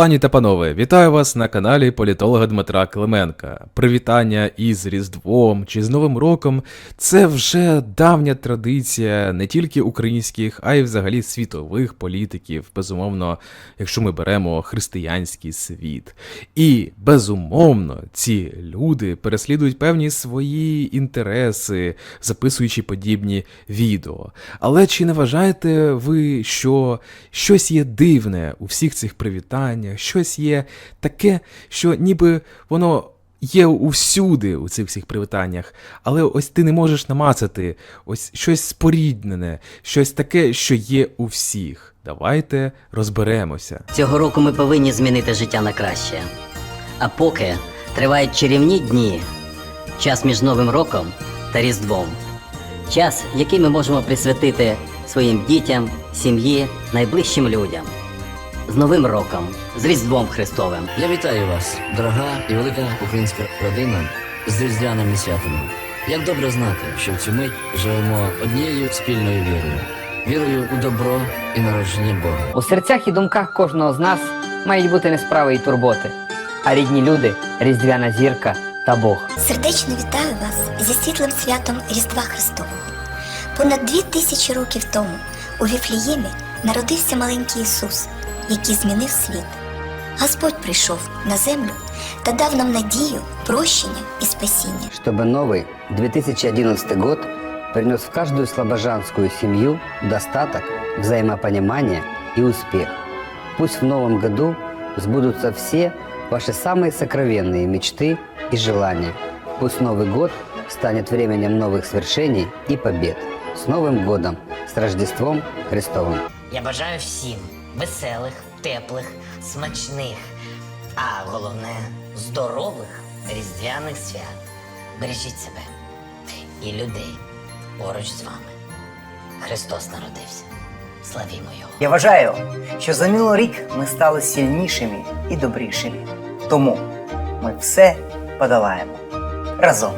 Пані та панове, вітаю вас на каналі політолога Дмитра Клименка. Привітання із Різдвом чи з Новим роком це вже давня традиція не тільки українських, а й взагалі світових політиків, безумовно, якщо ми беремо християнський світ. І безумовно, ці люди переслідують певні свої інтереси, записуючи подібні відео. Але чи не вважаєте ви, що щось є дивне у всіх цих привітаннях, щось є таке, що ніби воно є усюди у цих всіх привітаннях, але ось ти не можеш намацати ось щось споріднене, щось таке, що є у всіх. Давайте розберемося. Цього року ми повинні змінити життя на краще. А поки тривають чарівні дні, час між Новим роком та Різдвом. Час, який ми можемо присвятити своїм дітям, сім'ї, найближчим людям. З Новим роком, з Різдвом Христовим. Я вітаю вас, дорога і велика українська родина з різдвяними святами. Як добре знати, що в цю мить живемо однією спільною вірою, вірою у добро і народження Бога. У серцях і думках кожного з нас мають бути не справи і турботи, а рідні люди, різдвяна зірка та Бог. Сердечно вітаю вас зі світлим святом Різдва Христового. Понад дві тисячі років тому у Віфліємі народився маленький Ісус, який змінив світ. Господь прийшов на землю та дав нам надію, прощення і спасіння. чтобы новый 2011 год принес в каждую слобожанскую семью достаток, взаимопонимание и успех. Пусть в новом году сбудутся все ваши самые сокровенные мечты и желания. Пусть Новый год станет временем новых свершений и побед. С Новым годом! С Рождеством Христовым! Я бажаю всім веселих, теплих, смачних, а головне здорових різдвяних свят. Бережіть себе і людей поруч з вами. Христос народився. Славімо Його! Я вважаю, що за минулий рік ми стали сильнішими і добрішими. Тому ми все подолаємо разом.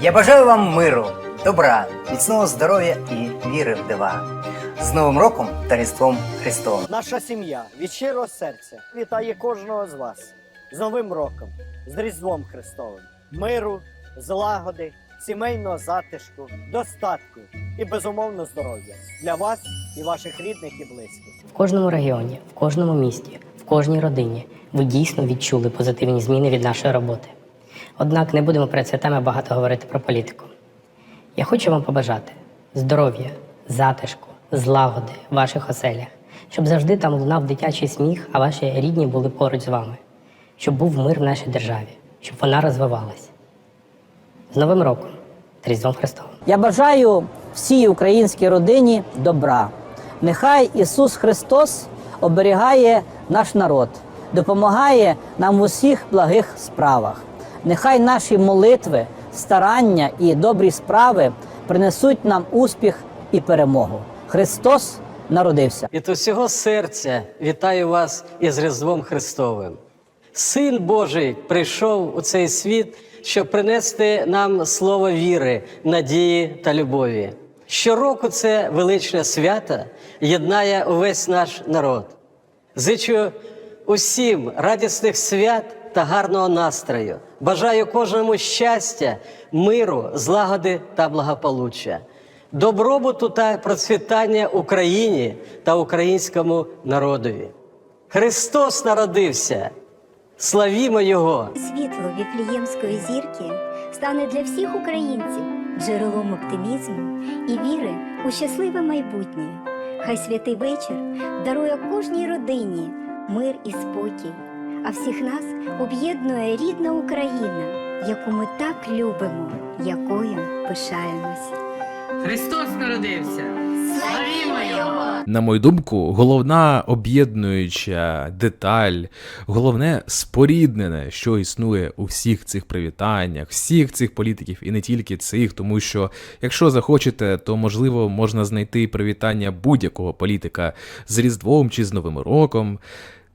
Я бажаю вам миру, добра, міцного здоров'я і віри в дива. З Новим роком та Різдвом Христовим! Наша сім'я від щирого серця вітає кожного з вас з Новим роком, з Різдвом Христовим, миру, злагоди, сімейного затишку, достатку і безумовно здоров'я для вас і ваших рідних і близьких. В кожному регіоні, в кожному місті, в кожній родині ви дійсно відчули позитивні зміни від нашої роботи. Однак не будемо перед святами багато говорити про політику. Я хочу вам побажати здоров'я, затишку, злагоди в ваших оселях, щоб завжди там лунав дитячий сміх, а ваші рідні були поруч з вами, щоб був мир в нашій державі, щоб вона розвивалась. З Новим роком, Різдвом Христовим! Я бажаю всій українській родині добра. Нехай Ісус Христос оберігає наш народ, допомагає нам в усіх благих справах. Нехай наші молитви, старання і добрі справи принесуть нам успіх і перемогу. Христос народився. Від усього серця вітаю вас із Різдвом Христовим. Син Божий прийшов у цей світ, щоб принести нам слово віри, надії та любові. Щороку це величне свято єднає увесь наш народ. Зичу усім радісних свят та гарного настрою. Бажаю кожному щастя, миру, злагоди та благополуччя, добробуту та процвітання Україні та українському народові. Христос народився. Славімо Його! Світло Віфліємської зірки стане для всіх українців джерелом оптимізму і віри у щасливе майбутнє. Хай святий вечір дарує кожній родині мир і спокій, а всіх нас об'єднує рідна Україна, яку ми так любимо, якою пишаємось. Христос народився! Славімо Його! На мою думку, головна об'єднуюча деталь, головне споріднене, що існує у всіх цих привітаннях, всіх цих політиків і не тільки цих, тому що, якщо захочете, то можливо можна знайти привітання будь-якого політика з Різдвом чи з Новим роком.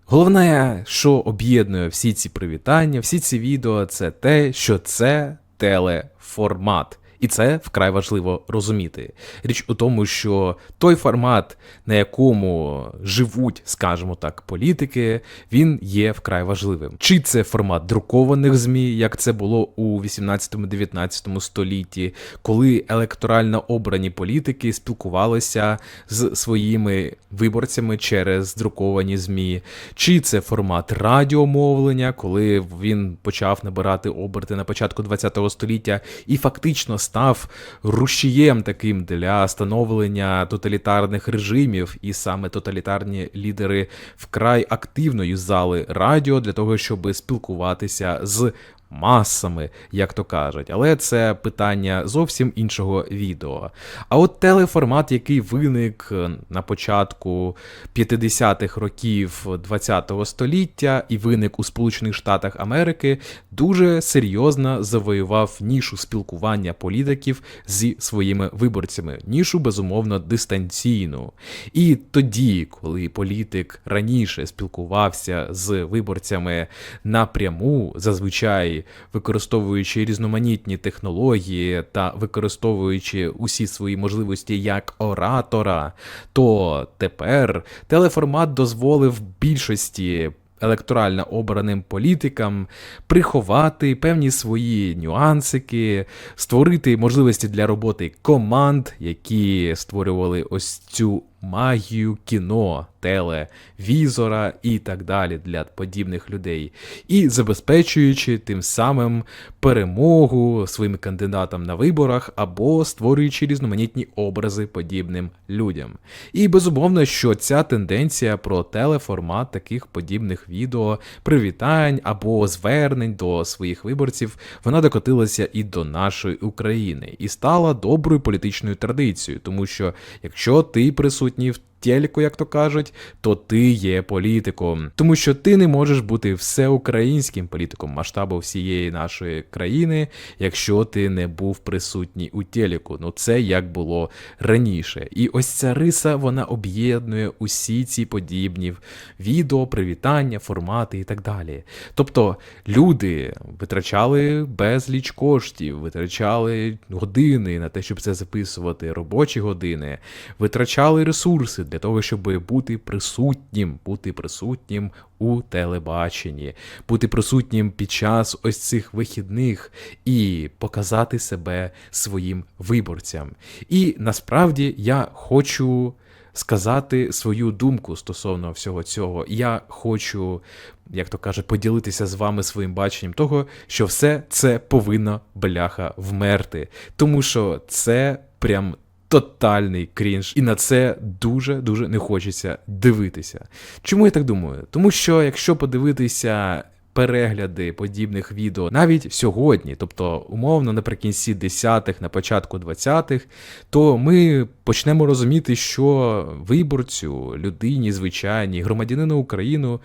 Головне, що об'єднує всі ці привітання, всі ці відео, це те, що це телеформат. І це вкрай важливо розуміти. Річ у тому, що той формат, на якому живуть, скажімо так, політики, він є вкрай важливим. Чи це формат друкованих ЗМІ, як це було у 18-19 столітті, коли електорально обрані політики спілкувалися з своїми виборцями через друковані ЗМІ, чи це формат радіомовлення, коли він почав набирати оберти на початку ХХ століття і фактично став рушієм таким для становлення тоталітарних режимів, і саме тоталітарні лідери вкрай активно юзали радіо для того, щоб спілкуватися з масами, як то кажуть. Але це питання зовсім іншого відео. А от телеформат, який виник е, на початку 50-х років 20-го століття і виник у Сполучених Штатах Америки, дуже серйозно завоював нішу спілкування політиків зі своїми виборцями, нішу безумовно дистанційну. І тоді, коли політик раніше спілкувався з виборцями напряму, зазвичай використовуючи різноманітні технології та використовуючи усі свої можливості як оратора, то тепер телеформат дозволив більшості електорально обраним політикам приховати певні свої нюансики, створити можливості для роботи команд, які створювали ось цю магію кіно, телевізора і так далі для подібних людей, і забезпечуючи тим самим перемогу своїм кандидатам на виборах або створюючи різноманітні образи подібним людям. І безумовно, що ця тенденція про телеформат таких подібних відео, привітань або звернень до своїх виборців, вона докотилася і до нашої України, і стала доброю політичною традицією, тому що якщо ти присутній в телеку, як то кажуть, то ти є політиком, тому що ти не можеш бути всеукраїнським політиком масштабу всієї нашої країни, якщо ти не був присутній у телеку. Ну це як було раніше. І ось ця риса вона об'єднує усі ці подібні відео, привітання, формати і так далі. Тобто люди витрачали безліч коштів, витрачали години на те, щоб це записувати, робочі години, витрачали ресурси для того, щоб бути присутнім, бути присутнім у телебаченні, бути присутнім під час ось цих вихідних і показати себе своїм виборцям. І насправді я хочу. Сказати свою думку стосовно всього цього. Я хочу, як то кажуть, поділитися з вами своїм баченням того, що все це повинно бляха вмерти, тому що це прям тотальний крінж, і на це дуже дуже не хочеться дивитися. Чому я так думаю? Тому що якщо подивитися. Перегляди подібних відео навіть сьогодні, тобто умовно наприкінці 10-х, на початку 20-х, то ми почнемо розуміти, що виборцю, людині, звичайній, громадянину України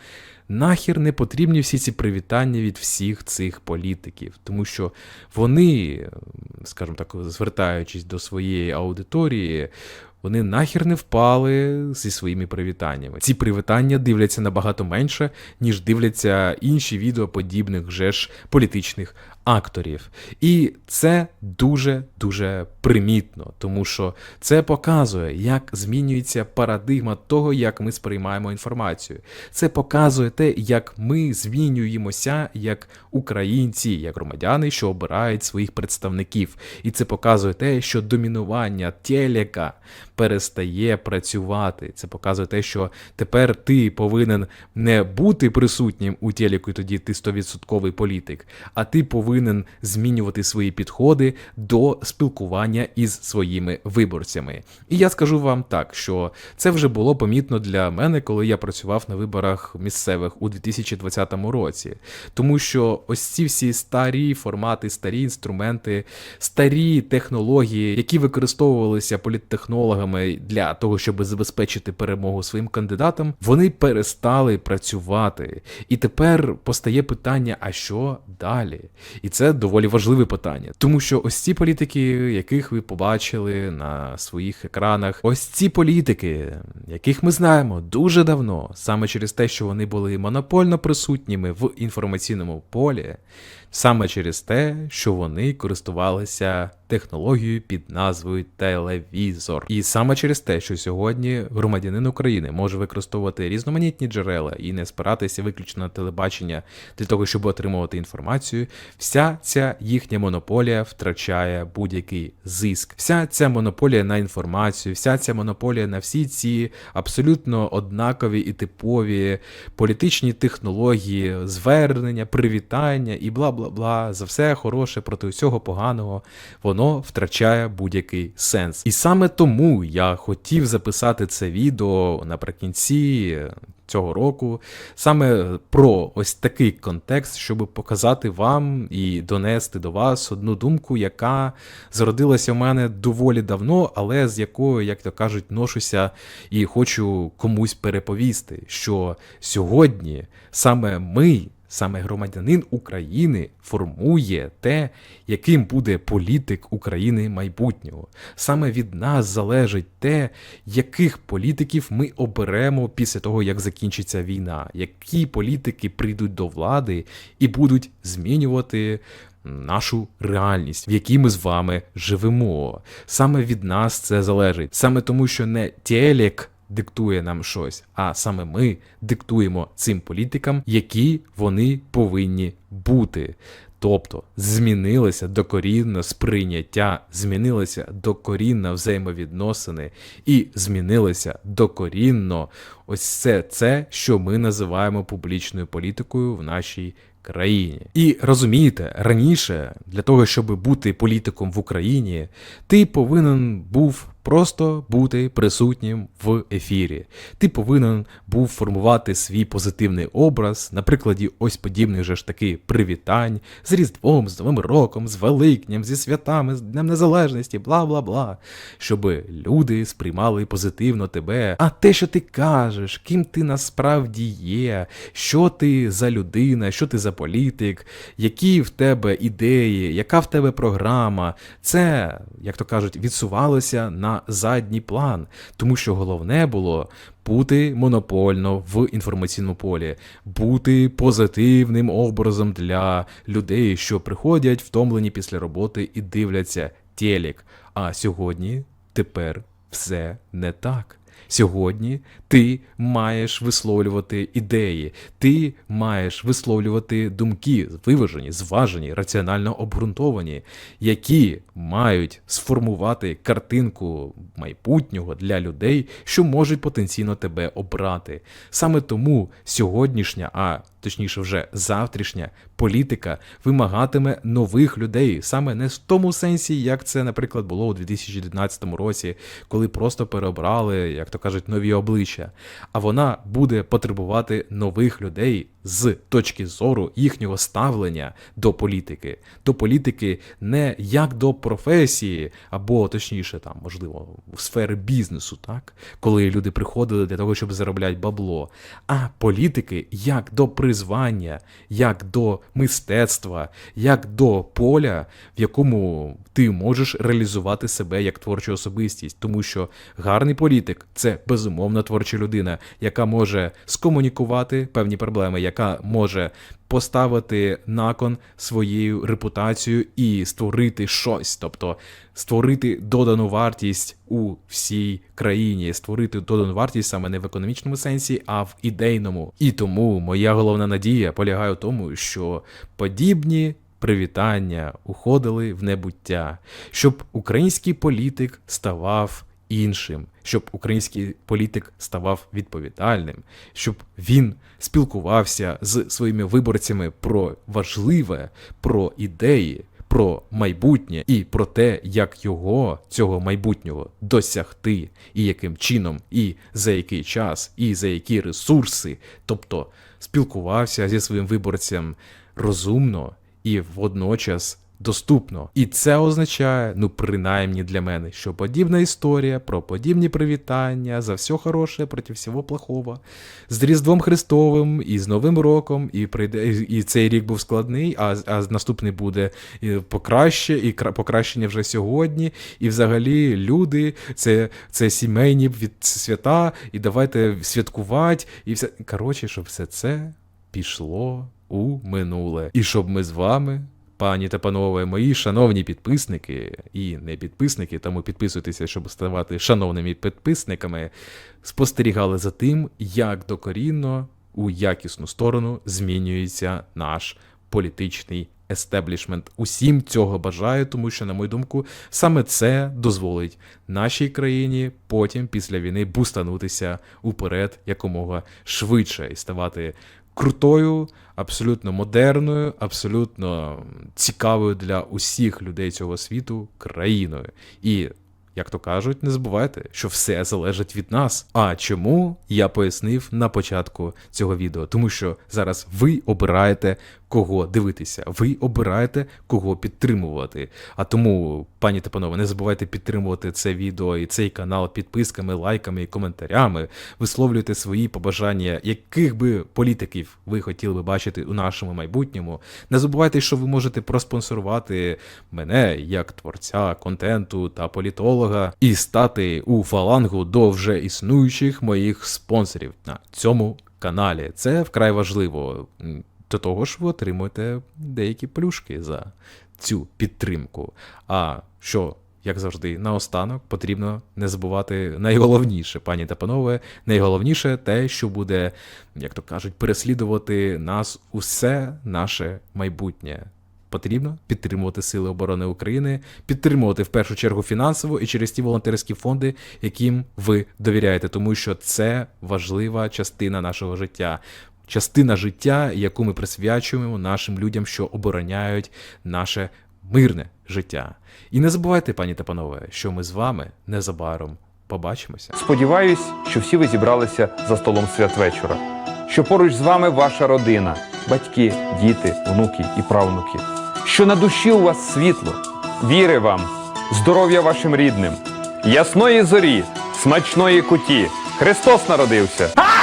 нахер не потрібні всі ці привітання від всіх цих політиків, тому що вони, скажімо так, звертаючись до своєї аудиторії, вони нахер не впали зі своїми привітаннями. Ці привітання дивляться набагато менше, ніж дивляться інші відео подібних же ж політичних акторів. І це дуже-дуже примітно, тому що це показує, як змінюється парадигма того, як ми сприймаємо інформацію. Це показує те, як ми змінюємося як українці, як громадяни, що обирають своїх представників. І це показує те, що домінування телека перестає працювати. Це показує те, що тепер ти повинен не бути присутнім у телеку, і тоді ти 100% політик, а ти повинен змінювати свої підходи до спілкування із своїми виборцями. І я скажу вам так, що це вже було помітно для мене, коли я працював на виборах місцевих у 2020 році. Тому що ось ці всі старі формати, старі інструменти, старі технології, які використовувалися політтехнологами для того, щоб забезпечити перемогу своїм кандидатам, вони перестали працювати. І тепер постає питання: а що далі? І це доволі важливе питання, тому що ось ці політики, яких ви побачили на своїх екранах, ось ці політики, яких ми знаємо дуже давно, саме через те, що вони були монопольно присутніми в інформаційному полі. Саме через те, що вони користувалися технологією під назвою телевізор. І саме через те, що сьогодні громадянин України може використовувати різноманітні джерела і не спиратися виключно на телебачення для того, щоб отримувати інформацію, вся ця їхня монополія втрачає будь-який зиск. Вся ця монополія на інформацію, вся ця монополія на всі ці абсолютно однакові і типові політичні технології, звернення, привітання і бла бла бла за все хороше проти усього поганого, воно втрачає будь-який сенс. І саме тому я хотів записати це відео наприкінці цього року, саме про ось такий контекст, щоб показати вам і донести до вас одну думку, яка зародилася в мене доволі давно, але з якою, як то кажуть, ношуся і хочу комусь переповісти, що сьогодні саме ми. Саме громадянин України формує те, яким буде політик України майбутнього. Саме від нас залежить те, яких політиків ми оберемо після того, як закінчиться війна, які політики прийдуть до влади і будуть змінювати нашу реальність, в якій ми з вами живемо. Саме від нас це залежить. Саме тому, що не телек диктує нам щось, а саме ми диктуємо цим політикам, які вони повинні бути. Тобто змінилося докорінно сприйняття, змінилося докорінно взаємовідносини, і змінилося докорінно ось це, це, що ми називаємо публічною політикою в нашій країні. І розумієте, раніше для того, щоб бути політиком в Україні, ти повинен був просто бути присутнім в ефірі. Ти повинен був формувати свій позитивний образ на прикладі ось подібних же ж таки привітань з Різдвом, з Новим роком, з Великням, зі святами, з Днем Незалежності, бла бла бла. Щоб люди сприймали позитивно тебе. А те, що ти кажеш, ким ти насправді є, що ти за людина, що ти за політик, які в тебе ідеї, яка в тебе програма, це, як то кажуть, відсувалося на задній план, тому що головне було бути монопольно в інформаційному полі, бути позитивним образом для людей, що приходять втомлені після роботи і дивляться телек. А сьогодні тепер все не так. Сьогодні ти маєш висловлювати ідеї, ти маєш висловлювати думки, виважені, зважені, раціонально обґрунтовані, які мають сформувати картинку майбутнього для людей, що можуть потенційно тебе обрати. Саме тому сьогоднішня, а точніше, вже завтрашня політика вимагатиме нових людей, саме не в тому сенсі, як це, наприклад, було у 2019 році, коли просто переобрали, як то кажуть, нові обличчя. А вона буде потребувати нових людей з точки зору їхнього ставлення до політики, до політики не як до професії, або точніше, там, можливо, в сфери бізнесу, так, коли люди приходили для того, щоб заробляти бабло, а політики як до призвання, як до мистецтва, як до поля, в якому ти можеш реалізувати себе як творчу особистість, тому що гарний політик це безумовно творча людина, яка може скомунікувати певні проблеми, яка може поставити на кон своєю репутацією і створити щось, тобто створити додану вартість у всій країні, створити додану вартість саме не в економічному сенсі, а в ідейному. І тому моя головна надія полягає в тому, що подібні. Привітання уходили в небуття, щоб український політик ставав іншим, щоб український політик ставав відповідальним, щоб він спілкувався з своїми виборцями про важливе, про ідеї, про майбутнє і про те, як його цього майбутнього досягти, і яким чином, і за який час, і за які ресурси, тобто спілкувався зі своїм виборцем розумно і водночас доступно. І це означає, ну принаймні для мене, що подібна історія про подібні привітання за все хороше проти всього плохого, з Різдвом Христовим і з Новим роком, і прийде і цей рік був складний, а, а наступний буде покраще, і кра- покращення вже сьогодні. І взагалі люди, це, це сімейні від свята, і давайте святкувати, і все. Коротше, щоб все це пішло у минуле. І щоб ми з вами. Пані та панове, мої шановні підписники і не підписники, тому підписуйтеся, щоб ставати шановними підписниками, спостерігали за тим, як докорінно у якісну сторону змінюється наш політичний естеблішмент. Усім цього бажаю, тому що, на мою думку, саме це дозволить нашій країні потім після війни бустанутися уперед якомога швидше і ставати крутою, абсолютно модерною, абсолютно цікавою для усіх людей цього світу країною. І як то кажуть, не забувайте, що все залежить від нас. А чому я пояснив на початку цього відео? Тому що зараз ви обираєте кого дивитися, ви обираєте кого підтримувати. А тому, пані та панове, не забувайте підтримувати це відео і цей канал підписками, лайками і коментарями. Висловлюйте свої побажання, яких би політиків ви хотіли би бачити у нашому майбутньому. Не забувайте, що ви можете проспонсорувати мене як творця контенту та політолога і стати у фалангу до вже існуючих моїх спонсорів на цьому каналі. Це вкрай важливо. До того ж, ви отримуєте деякі плюшки за цю підтримку. А що, як завжди, наостанок потрібно не забувати найголовніше, пані та панове, найголовніше те, що буде, як то кажуть, переслідувати нас усе наше майбутнє. Потрібно підтримувати Сили оборони України, підтримувати в першу чергу фінансово і через ті волонтерські фонди, яким ви довіряєте, тому що це важлива частина нашого життя. Частина життя, яку ми присвячуємо нашим людям, що обороняють наше мирне життя. І не забувайте, пані та панове, що ми з вами незабаром побачимося. Сподіваюсь, що всі ви зібралися за столом святвечора, що поруч з вами ваша родина, батьки, діти, внуки і правнуки, що на душі у вас світло, віри вам, здоров'я вашим рідним, ясної зорі, смачної куті. Христос народився!